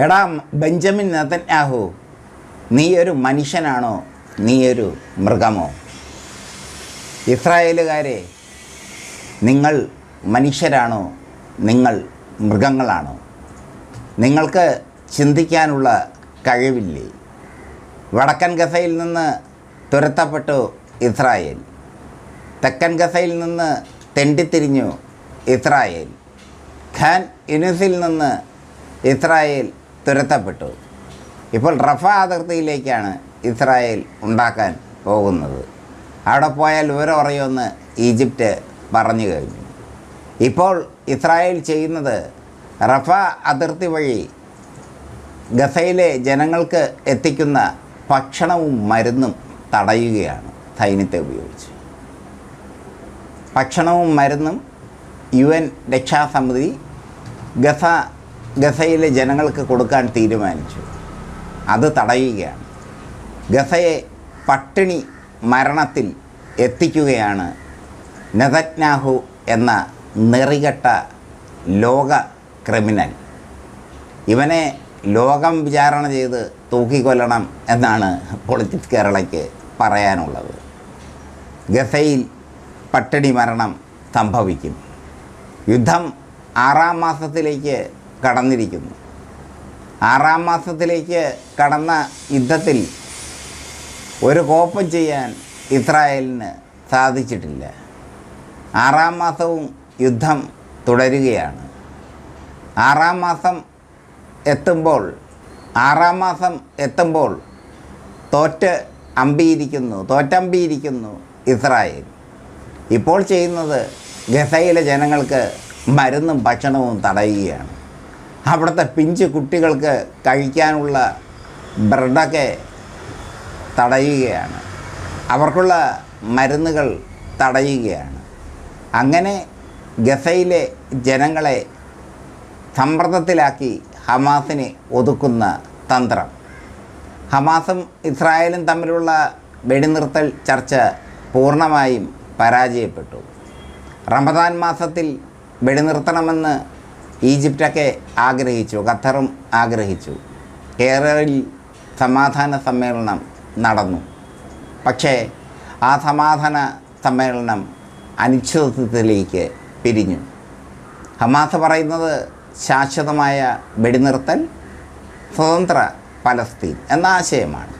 എടാ Benjamin Netanyahu നീ ഒരു മനുഷ്യനാണോ? നീ ഒരു മൃഗമോ? ഇസ്രായേലുകാരെ നിങ്ങൾ മനുഷ്യരാണോ? നിങ്ങൾ മൃഗങ്ങളാണോ? നിങ്ങൾക്ക് ചിന്തിക്കാനുള്ള കഴിവില്ലേ? വടക്കൻ ഗസയിൽ നിന്ന് തുരത്തപ്പെട്ടു ഇസ്രായേൽ. തെക്കൻ ഗസയിൽ നിന്ന് തെണ്ടിത്തിരിഞ്ഞു ഇസ്രായേൽ. ഖാൻ യുനിസിൽ നിന്ന് ഇസ്രായേൽ തുരത്തപ്പെട്ടു. ഇപ്പോൾ റഫ അതിർത്തിയിലേക്കാണ് ഇസ്രായേൽ ഉണ്ടാക്കാൻ പോകുന്നത്. അവിടെ പോയാൽ വിവരം അറിയുമെന്ന് ഈജിപ്റ്റ് പറഞ്ഞു കഴിഞ്ഞു. ഇപ്പോൾ ഇസ്രായേൽ ചെയ്യുന്നത് റഫ അതിർത്തി വഴി ഗസയിലെ ജനങ്ങൾക്ക് എത്തിക്കുന്ന ഭക്ഷണവും മരുന്നും തടയുകയാണ് സൈന്യത്തെ ഉപയോഗിച്ച്. ഭക്ഷണവും മരുന്നും യു എൻ രക്ഷാസമിതി ഗസ ഗസയിലെ ജനങ്ങൾക്ക് കൊടുക്കാൻ തീരുമാനിച്ചു. അത് തടയുകയാണ്. ഗസയെ പട്ടിണി മരണത്തിൽ എത്തിക്കുകയാണ് നെതജ്ഞാഹു എന്ന നെറികെട്ട ലോക ക്രിമിനൽ. ഇവനെ ലോകം വിചാരണ ചെയ്ത് തൂക്കിക്കൊല്ലണം എന്നാണ് പൊളിറ്റിക്സ് കേരളയ്ക്ക് പറയാനുള്ളത്. ഗസയിൽ പട്ടിണി മരണം സംഭവിക്കും. യുദ്ധം ആറാം മാസത്തിലേക്ക് കടന്നിരിക്കുന്നു. ആറാം മാസത്തിലേക്ക് കടന്ന യുദ്ധത്തിൽ ഒരു കോപ്പം ചെയ്യാൻ ഇസ്രായേലിന് സാധിച്ചിട്ടില്ല. ആറാം മാസവും യുദ്ധം തുടരുകയാണ്. ആറാം മാസം എത്തുമ്പോൾ ആറാം മാസം എത്തുമ്പോൾ തോറ്റ് അമ്പിയിരിക്കുന്നു തോറ്റമ്പിയിരിക്കുന്നു ഇസ്രായേൽ. ഇപ്പോൾ ചെയ്യുന്നത് ഗസയിലെ ജനങ്ങൾക്ക് മരുന്നും ഭക്ഷണവും തടയുകയാണ്. അവിടുത്തെ പിഞ്ച് കുട്ടികൾക്ക് കഴിക്കാനുള്ള ബ്രെഡൊക്കെ തടയുകയാണ്. അവർക്കുള്ള മരുന്നുകൾ തടയുകയാണ്. അങ്ങനെ ഗസയിലെ ജനങ്ങളെ സമ്മർദ്ദത്തിലാക്കി ഹമാസിനെ ഒതുക്കുന്ന തന്ത്രം. ഹമാസും ഇസ്രായേലും തമ്മിലുള്ള വെടിനിർത്തൽ ചർച്ച പൂർണമായും പരാജയപ്പെട്ടു. റമദാൻ മാസത്തിൽ വെടിനിർത്തണമെന്ന് ഈജിപ്റ്റൊക്കെ ആഗ്രഹിച്ചു ഖത്തറും ആഗ്രഹിച്ചു. കേരളയിൽ സമാധാന സമ്മേളനം നടന്നു. പക്ഷേ ആ സമാധാന സമ്മേളനം അനിശ്ചിതത്വത്തിലേക്ക് പിരിഞ്ഞു. ഹമാസ് പറയുന്നത് ശാശ്വതമായ വെടിനിർത്തൽ സ്വതന്ത്ര പലസ്തീൻ എന്ന ആശയമാണ്.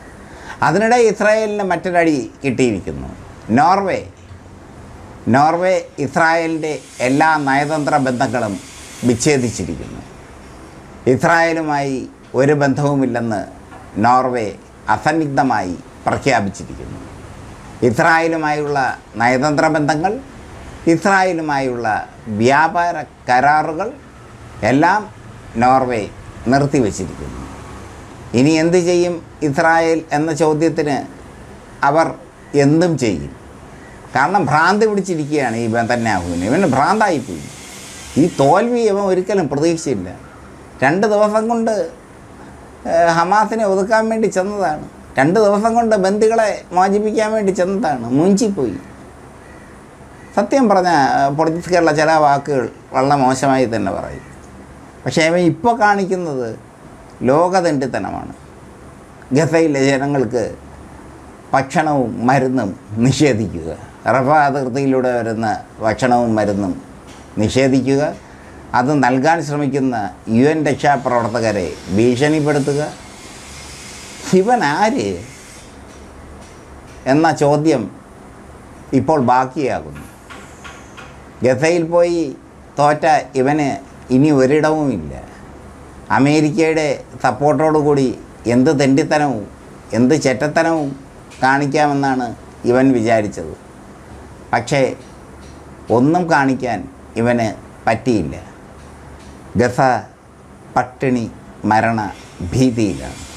അതിനിടെ ഇസ്രായേലിന് മറ്റൊരടി കിട്ടിയിരിക്കുന്നു. നോർവേ. നോർവേ ഇസ്രായേലിന്റെ എല്ലാ നയതന്ത്ര ബന്ധങ്ങളും വിച്ഛേദിച്ചിരിക്കുന്നു. ഇസ്രായേലുമായി ഒരു ബന്ധവുമില്ലെന്ന് നോർവേ അസന്നിഗ്ധമായി പ്രഖ്യാപിച്ചിരിക്കുന്നു. ഇസ്രായേലുമായുള്ള നയതന്ത്ര ബന്ധങ്ങൾ ഇസ്രായേലുമായുള്ള വ്യാപാര കരാറുകൾ എല്ലാം നോർവേ നിർത്തിവച്ചിരിക്കുന്നു. ഇനി എന്തു ചെയ്യും ഇസ്രായേൽ എന്ന ചോദ്യത്തിന് അവർ എന്തും ചെയ്യും. കാരണം ഭ്രാന്ത് പിടിച്ചിരിക്കുകയാണ് ഈ ബന്ധന്യാഹുവിന് ഇവന് ഭ്രാന്തായിപ്പോയി. ഈ തോൽവി അവൻ ഒരിക്കലും പ്രതീക്ഷയില്ല രണ്ട് ദിവസം കൊണ്ട് ഹമാസിനെ ഒതുക്കാൻ വേണ്ടി ചെന്നതാണ്. രണ്ട് ദിവസം കൊണ്ട് ബന്ദികളെ മോചിപ്പിക്കാൻ വേണ്ടി ചെന്നതാണ്. മുഞ്ചിപ്പോയി. സത്യം പറഞ്ഞ കേരള ചില വാക്കുകൾ വളരെ മോശമായി തന്നെ പറയും. പക്ഷേ അവൻ ഇപ്പോൾ കാണിക്കുന്നത് ലോകതണ്ടിത്തനമാണ്. ഗസയിലെ ജനങ്ങൾക്ക് ഭക്ഷണവും മരുന്നും നിഷേധിക്കുക. റഫ അതിർത്തിയിലൂടെ വരുന്ന ഭക്ഷണവും മരുന്നും നിഷേധിക്കുക. അത് നൽകാൻ ശ്രമിക്കുന്ന യു എൻ രക്ഷാപ്രവർത്തകരെ ഭീഷണിപ്പെടുത്തുക. ശിവൻ ആര്? എന്ന ചോദ്യം ഇപ്പോൾ ബാക്കിയാകുന്നു. ഗസയിൽ പോയി തോറ്റ ഇവന് ഇനി ഒരിടവുമില്ല. അമേരിക്കയുടെ സപ്പോർട്ടോടുകൂടി എന്ത് തെണ്ടിത്തനവും എന്ത് ചെറ്റത്തനവും കാണിക്കാമെന്നാണ് ഇവൻ വിചാരിച്ചത്. പക്ഷേ ഒന്നും കാണിക്കാൻ ഇവന് പറ്റിയില്ല. ഗസ പട്ടിണി മരണ ഭീതിയിലാണ്.